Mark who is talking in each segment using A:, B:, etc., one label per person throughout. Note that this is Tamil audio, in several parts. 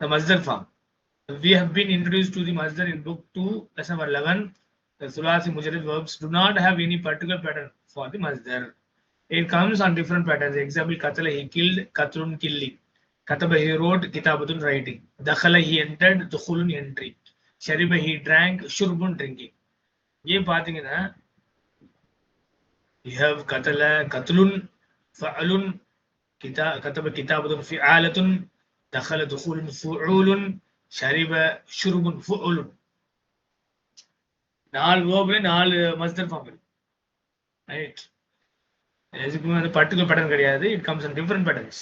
A: the masdar form. We have been introduced to the masdar in book 2, lesson number 11. The Sulasi Mujarrid verbs do not have any particular pattern for the masdar. It comes on different patterns. Example, Katala he killed, Katrun killing. Kataba he wrote, Kitabatun writing. Dakhala he entered, Dukhulun entry. Shariba he drank, Shurbun drinking. ஏன் பாத்தீங்கன்னா you have katala katlun fa'alun kita kataba kitabatun fi'alatun dakhala dukhulun fu'ulun shariba shurbun fu'ulun நாலு வேர்ப்ல நாலு மஸ்தர் ஃபார்ம் இருக்கு ரைட் எதுக்குமே வந்து பர்டிகுலர் பேட்டர்ன் கிடையாது it comes in different patterns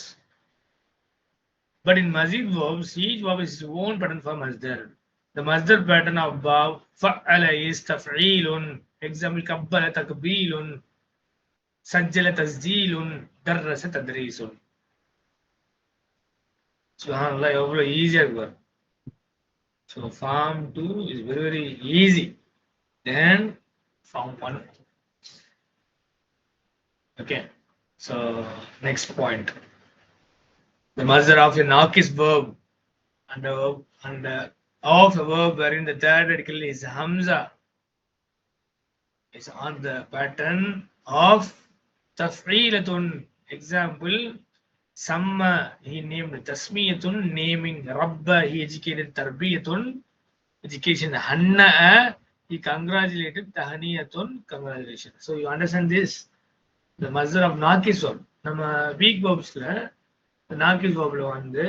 A: but in மசீத் verbs each verb is own pattern for மஸ்தர் The masdar pattern of Bav fa'ala is taf'ilun. Example, kabbala takbilun. Sajjala tasjilun. Darrasa tadrisun. Subhanallah, எவ்வளோ ஈஸியா இருக்கு பாரு. So form 2 is very very easy. Then form 1. Okay. So next point. The masdar of a nakis verb and a verb and a of a verb wherein the third article is Hamza is on the pattern of Taf'ilatun. Example, சம்ம he named தஸ்மியத்துன் நேமிங் ரப்ப ஹி எஜுகேட்டட் தர்பியத்துன் எஜுகேஷன் ஹன்ன he congratulated தஹனியத்துன் congratulation so you understand this the மஸ்தர் of நாக்கிஸ் வாப் நம்ம வீக் வாப்ஸ்ல நாக்கிஸ் வாப்ல வந்து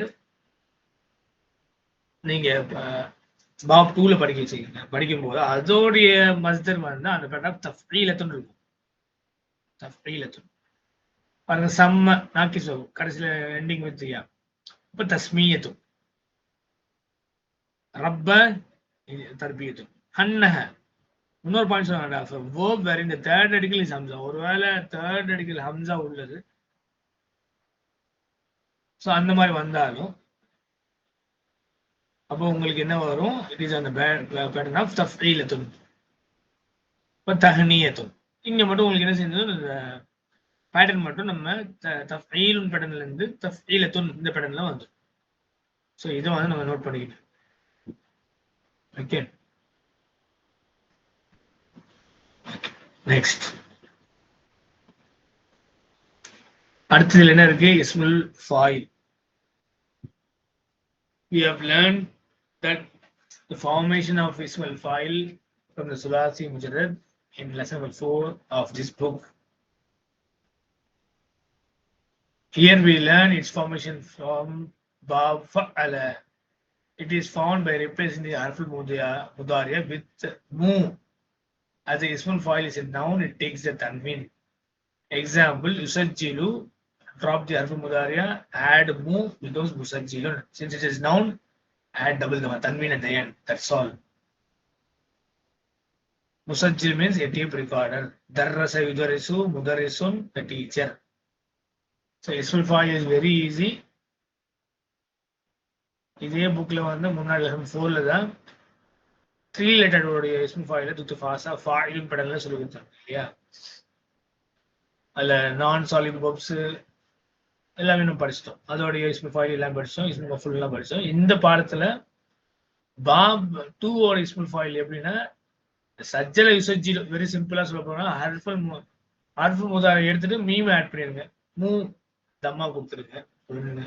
A: நீங்க பாப் டூல படிக்க வச்சுக்கீங்க படிக்கும்போது அதோடைய மஸ்தர் வந்து அந்த பேட்டா தஃப்ரீலத்துன்னு இருக்கும் தஃப்ரீலத்துன்னு பாருங்க செம்ம நாக்கி சோ கடைசியில எண்டிங் வித் யா இப்ப தஸ்மீயத்தும் ரப்ப தர்பியத்தும் ஹன்னஹ. இன்னொரு பாயிண்ட் சொன்னாங்க வேர்ப் வேற இந்த தேர்ட் அடிக்கல் இஸ் ஹம்சா ஒருவேளை தேர்ட் அடிக்கல் ஹம்சா உள்ளது. ஸோ அந்த மாதிரி வந்தாலும் அப்போ உங்களுக்கு என்ன வரும்? இட் இஸ் அந்த பேட்டர்ன் ஆஃப் தஃப்ரீலத்துன் இப்போ தஹனியத்தும் இங்க மட்டும் உங்களுக்கு என்ன செஞ்சது பேட்டர்ன் மட்டும் நம்ம தஃப்ஈலுன் பேட்டர்ன்ல இருந்து தஃப்ஈலத்துன் இந்த பேட்டர்ன்ல வந்து ஸோ இதை வந்து நம்ம நோட் பண்ணிக்கிட்டோம். ஓகே நெக்ஸ்ட் அடுத்ததுல என்ன இருக்கு? இஸ்முல் ஃபாயில் we have learned that the formation of Ismail file from the Sulasi Mujarrad in lesson number 4 of this book. Here we learn its formation from Bab. It is found by replacing the Harful Mudariya with Mu. As the Ismail file is a noun, it takes the Tanwin. Example, Yusajjilu drop the harf mudariya, add mu becomes musajjilun. Since it is noun, add double the tanwin at the end. That's all. Musajjil means a tape recorder. Darrasa yudarisu, mudarisun, the teacher. So ismul ஃபைவ் இஸ் வெரி ஈஸி இதே புக்கில் வந்து முன்னாடி லெசன் ஃபோர்ல தான் த்ரீ லெட்டரோடைய இஸ்மு ஃபைவ்ல துத்து ஃபாஸ்டாக ஃபாயிலும் படம்ல சொல்லி கொடுத்தாங்க இல்லையா? அதில் நான் சாலிட் பப்ஸு எல்லாமே நம்ம படிச்சிட்டோம். அதோடைய இஸ்மு ஃபைல் எல்லாம் படித்தோம் இஸ்மு ஃபுல் படித்தோம் இந்த பாடத்தில் பாப் டூ ஓட இஸ்மு ஃபைல் எப்படின்னா சஜ்ஜல யுசஜி வெரி சிம்பிளாக சொல்ல போனால் ஹர்ஃபல் ஹர்ஃபல் முதாரை எடுத்துட்டு மீம் ஆட் பண்ணிடுங்க. மூ தம்மா கொடுத்துருங்க. ஒண்ணு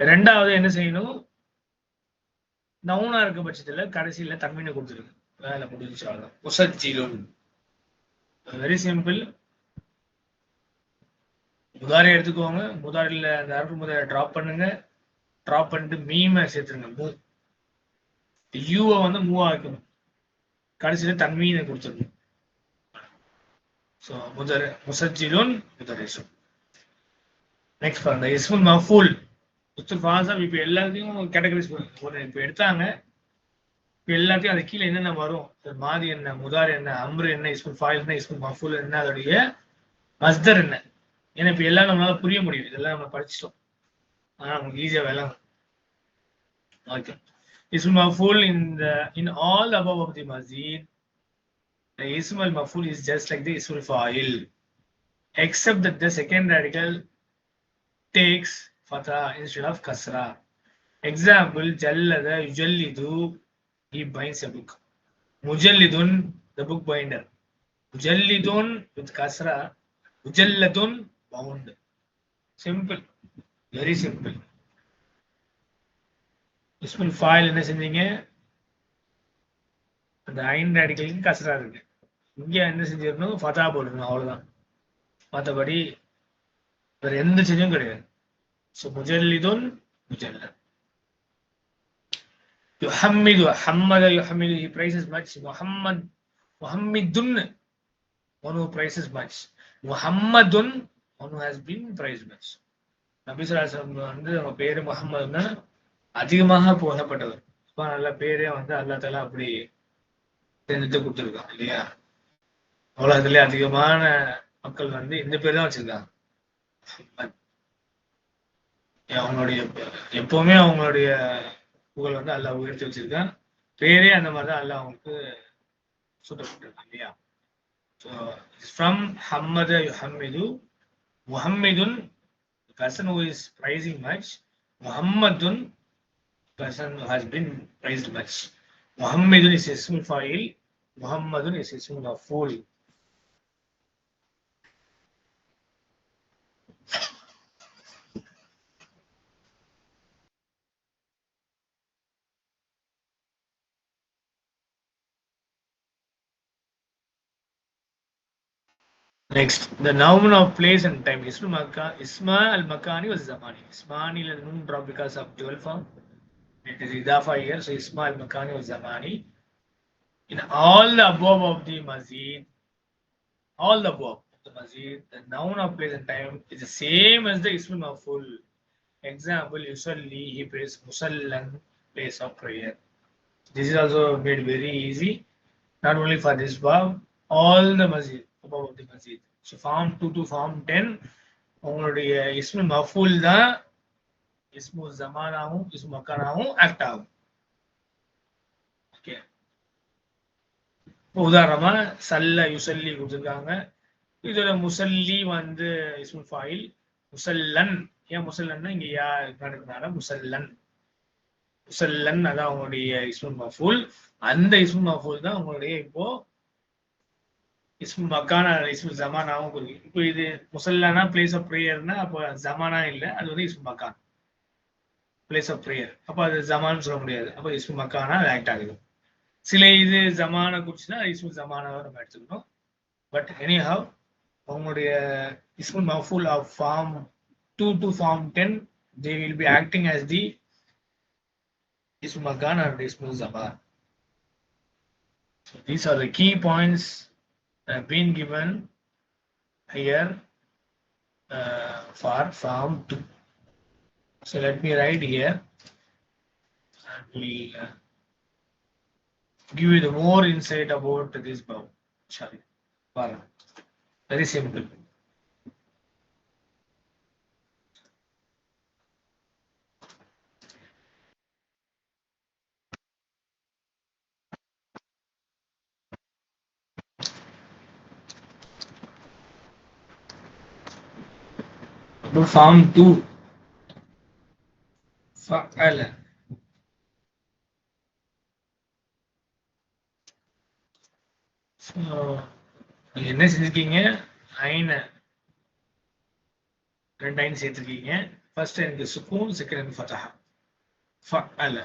A: ரெண்டாவது என்ன செய்யணும்? நவுனா இருக்க பட்சத்துல கடைசியில தன்மையை கொடுத்துருங்க. வேலை முடிஞ்சு அவ்வளவுதான். உசஜிலும் வெரி சிம்பிள் முதாரி எடுத்துக்கோங்க. முதாரில அந்த அரபு முதல டிராப் பண்ணுங்க. டிராப் பண்ணிட்டு மீமை சேர்த்துருங்க. மூ யூவை வந்து மூவ் ஆக்கணும் கடைசியில தன்மீனை கொடுத்துருங்க. ஸோ முதர் முசஜிலும் முதரேசும் நெக்ஸ்ட் பாருங்க இஸ்முல் மஃபூல் முஸ்து ஃபாசம் இப்போ எல்லாத்தையும் கேட்டகரைஸ் ஒரு இப்போ எடுத்தாங்க. இப்போ எல்லாத்தையும் அது கீழே என்னென்ன வரும்? மாதி என்ன முதார் என்ன அம்ரு என்ன இஸ்முல் ஃபாயில் என்ன இஸ்முல் மஃபூல் என்ன அதோடைய மஸ்தர் என்ன? ஏன்னா இப்போ எல்லாம் நம்மளால புரிய முடியும். இதெல்லாம் நம்ம படிச்சிட்டோம். ஆனால் நமக்கு ஈஸியாக வேலை ஓகே இஸ்முல் மஃபூல் in the in all above of the Masjid the ism al-maf'ul is just like the ism al-fa'il except that the second radical takes fatha instead of kasra. Example ஜல்லத யுஜல்லிது he binds a book. முஜல்லிதுன் the book binder. முஜல்லிதுன் with kasra முஜல்லதுன் bound. Simple. Very simple. இஸ்முல் ஃபாயில் என்ன செஞ்சீங்க? அந்த ஐந்து அடிக்கலுக்கு கசரா இருக்கு. இங்க என்ன செஞ்சிடணும்? ஃபதா போடணும் அவ்வளவுதான். மற்றபடி வேற எந்த செடியும் கிடையாது. ஸோ முஜல்லிதோல் முஜல்ல யுஹம்மிது ஹம்மத யுஹம்மிது ஹி பிரைசஸ் மச் முஹம்மத் முஹம்மிதுன் one who praises much முஹம்மதுன் one has been praise much நபிசுலாசம் வந்து அவங்க பேரு முகமதுன்னா அதிகமாக புகழப்பட்டவர். இப்போ நல்ல பேரே வந்து அல்லா தலா அப்படி தெரிஞ்சுட்டு கொடுத்துருக்கான் இல்லையா? உலகத்திலே அதிகமான மக்கள் வந்து இந்த பேர் தான் வச்சிருக்காங்க. அவங்களுடைய எப்பவுமே அவங்களுடைய புகழ் வந்து அல்லாஹ் உயர்த்தி வச்சிருக்கான். பேரே அந்த மாதிரி தான் அல்லாஹ் அவங்களுக்கு சூட்டப்பட்டிருக்கான் இல்லையா? ஸோ ஃப்ரம் ஹம்மத ஹம்மிது முஹம்மிதுன் person who is praising much முஹம்மதுன் person who has been praised much. முஹம்மதுன் is ismul fa'il. முஹம்மதுன் is ismul maf'ul Next, the noun of place and time. Isma Makka, Isma al Makani was Zamani. Ismani will noon drop because of dual form. It is Idafa here, so Isma al Makani was Zamani. In all the above of the Mazid, all the above the Mazid, the noun of place and time is the same as the Isma Maful. Example, usually he prays Musallan, place of prayer. This is also made very easy, not only for this verb, all the Mazid. Above of the masjid. So form 2 to form 10 உங்களுடைய இஸ்மு மஃபூல் தான் இஸ்மு ஜமானாவும் இஸ்மு மக்கானாவும் ஆக்ட் ஆகும். ஓகே உதாரணமா சல்ல யுசல்லி கொடுத்துருக்காங்க. இதோட முசல்லி வந்து இஸ்மு ஃபாயில் முசல்லன். ஏன் முசல்லன்னா இங்க யா இருக்கிறதுனால முசல்லன். முசல்லன் அதான் உங்களுடைய இஸ்மு மஃபூல் அந்த இஸ்மு மஃபூல் தான் உங்களுடைய இப்போ இஸ்மு மக்கானா இஸ்மு ஜமானாவும் குறிக்கும் இப்போ இது முசல்லானா பிளேஸ் ஆஃப் ப்ரேயர்னா அப்போ ஜமானா இல்லை அது வந்து இஸ்மு மக்கான். பிளேஸ் ஆஃப் ப்ரேயர் அப்போ அது ஜமான்னு சொல்ல முடியாது. அப்போ இஸ்மு மக்கானா அது ஆக்ட் ஆகுது. சில இது ஜமான குறிச்சுன்னா இஸ்மு ஜமானாவை நம்ம எடுத்துக்கணும். பட் எனி ஹவ் உங்களுடைய இஸ்மு மஃபூல் of form two to form ten they will be acting as the இஸ்மு மக்கான் அண்ட் இஸ்மு ஜமான். So these are the key points have been given here uh, for form 2. So let me write here and we'll uh, give you the more insight about this. Shall we? Very simple. About form 2 فعل So, நீங்க என்ன செஞ்சிருக்கீங்க ஐன ரெண்டு ஐன் சேர்த்திருக்கீங்க ஃபர்ஸ்ட் எனக்கு சுக்கூன் செகண்ட் எனக்கு ஃபதஹா ஃபஅல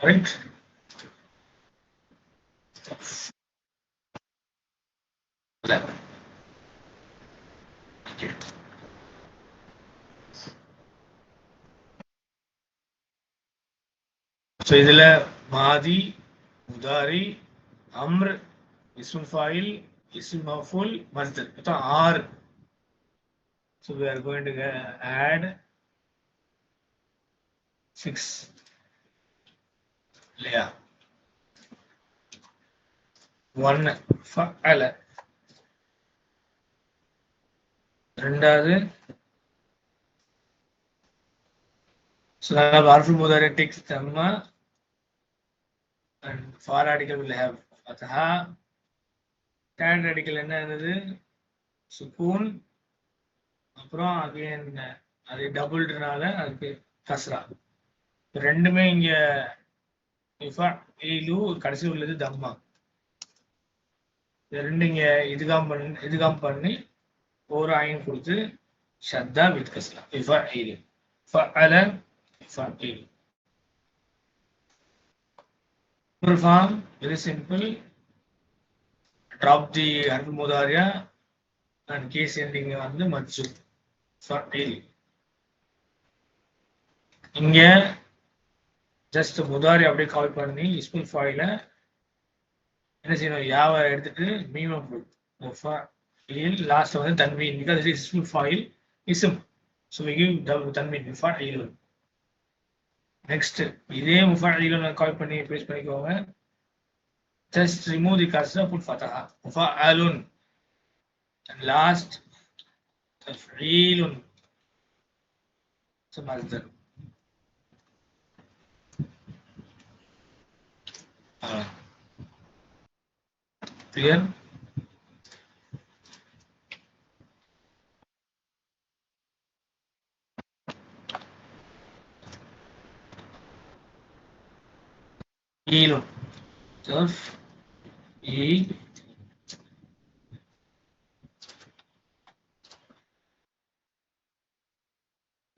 A: ரைட் ஸோ இதுல மாதி முதாரி அம்ர் இஸ்முல் ஃபாயில் இஸ்முல் மஃபூல் மஸ்தர் மொத்தம் ஆறு so we are going to add six இல்லையா ஒன்னு ஃபஅல ரெண்டாவது So I have Arfu takes Dhamma and far radical will have Tan radical என்ன என்னது சுக்கூன் அப்புறம் அகைன் அது டபுள்னால அதுக்கு கஸ்ரா. ரெண்டுமே இங்க கடைசி உள்ளது தம்மா ரெண்டு இங்க இதுகாம் பண்ணி இதுகாம் பண்ணி ஒரு ஆயின் கொடுத்து ஷத்தா வித் கஸ்லா இஃபா ஃபஅல இஃபா form very simple drop the அன்பு முதாரியா அண்ட் கேஸ் எண்டிங் வந்து மச்சு. ஃபஇல் இங்க ஜஸ்ட் முதாரி அப்படியே கால் பண்ணி இஸ்முல் ஃபாயில என்ன செய்யணும்? யாவை எடுத்துட்டு மீமம் ஃபஅீல் லாஸ்ட் வந்து தன்வீன் பிகாஸ் இட் இஸ்முல் ஃபாயில் இஸ்ம் ஸோ வி கிவ் தன்வீன் ஃபஅீல் நெக்ஸ்ட் இதே முஃபாயில கால் பண்ணி பேஸ் பண்ணிக்கோங்க just remove the kasra put fataha mufa'alun and last taf'ilun so mazdar uh, clear إيلون تف إي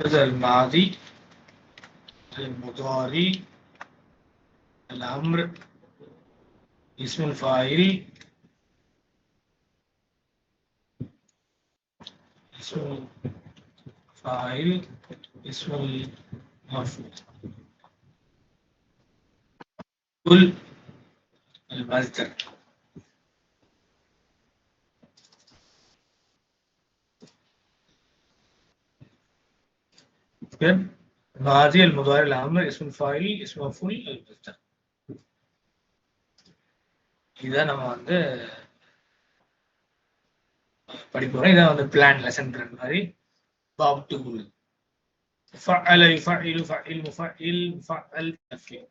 A: هذا الماضي. المضاري الأمر. اسم الفاعل. اسم الفاعل. اسم المفعول. كل المصدر كده الماضي المضارع الأمر اسم الفاعل اسم مفعول المصدر இதான் நம்ம வந்து படிப்போம் இதான் வந்து பிளான் லெசன் பிளான் மாதிரி பாப் டு குல் فعل يفعل فعل مفعل فعل تفعيل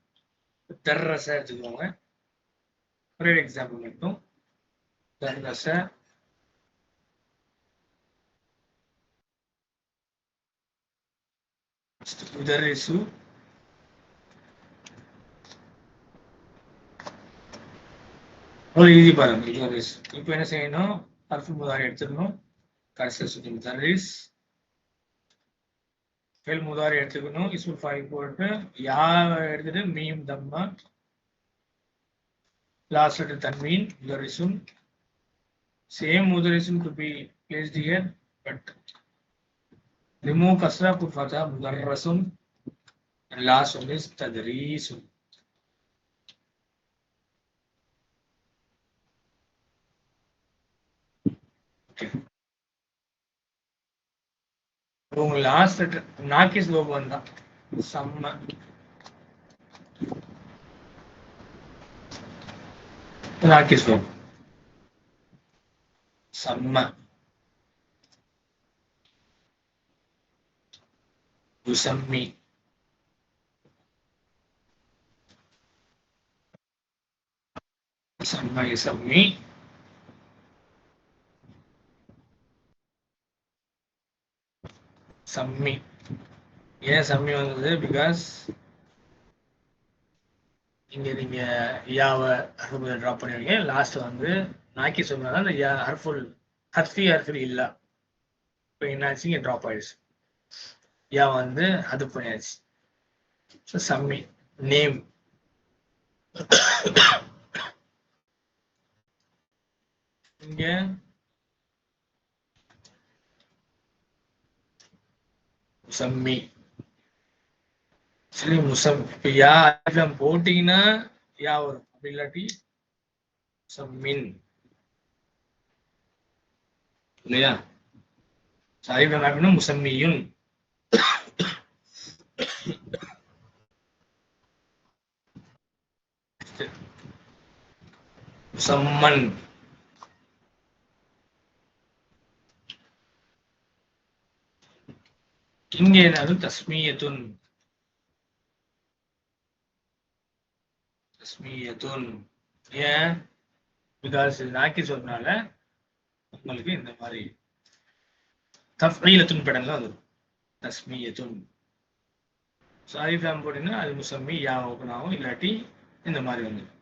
A: தர்ரச எடுத்துக்கோங்க ஒரே எக்ஸாம்பிள் மட்டும். தர்ரச. உதரிசு அவ்வளோ ஈஸி பாருங்க இது இப்போ என்ன செய்யணும்? அல்ஃபு முதாரி எடுத்துக்கணும் கடைசியில் சுற்றி தரிஸ் ஃபெல் முதாரி எடுத்துக்கணும் இஸ்முல் ஃபைல் போட்டு யா எடுத்துட்டு மீம் தம்மா லாஸ்ட் லெட்டர் தன்மீன் முதரிசும் சேம் முதரிசும் could be placed here but remove kasra put fatha mudarrasum and last one is tadrisum உங்க லாஸ்ட் நாக்கி ஸ்லோகம் தான் செம்ம நாக்கி ஸ்லோகம் செம்ம உசம்மி செம்ம இசம்மி சம்மி. ஏன் சம்மி வந்தது? பிகாஸ் இங்க நீங்க யாவை அர்ஃபுல் ட்ராப் பண்ணிருக்கீங்க. லாஸ்ட் வந்து நாக்கி சொன்னதால அந்த யா அர்ஃபுல் ஹர்ஃபி ஹர்ஃபில் இல்ல. இப்போ என்னாச்சு? இங்க ட்ராப் ஆயிடுச்சு. யா வந்து அது பண்ணியாச்சு. ஸோ சம்மி. நேம் இங்க முசம்மி. சரி முசம் இப்போ யா அலிஃபம் போட்டிங்கன்னா யா வரும்? அப்படி இல்லாட்டி முசம்மின். இல்லையா? அலிஃபம் அப்படின்னா முசம்மியுன் முசம்மன். இங்க ஏதாவது தஸ்மியத்துன். ஏன்? பிகாஸ் நாக்கி சொன்னால உங்களுக்கு இந்த மாதிரி தஃபீலத்துன் தான் அது தஸ்மியத்துன். சாரி அலிஃப் போட்டீங்கன்னா அது முசம்மி யாவும் ஆகும் இல்லாட்டி இந்த மாதிரி வந்து.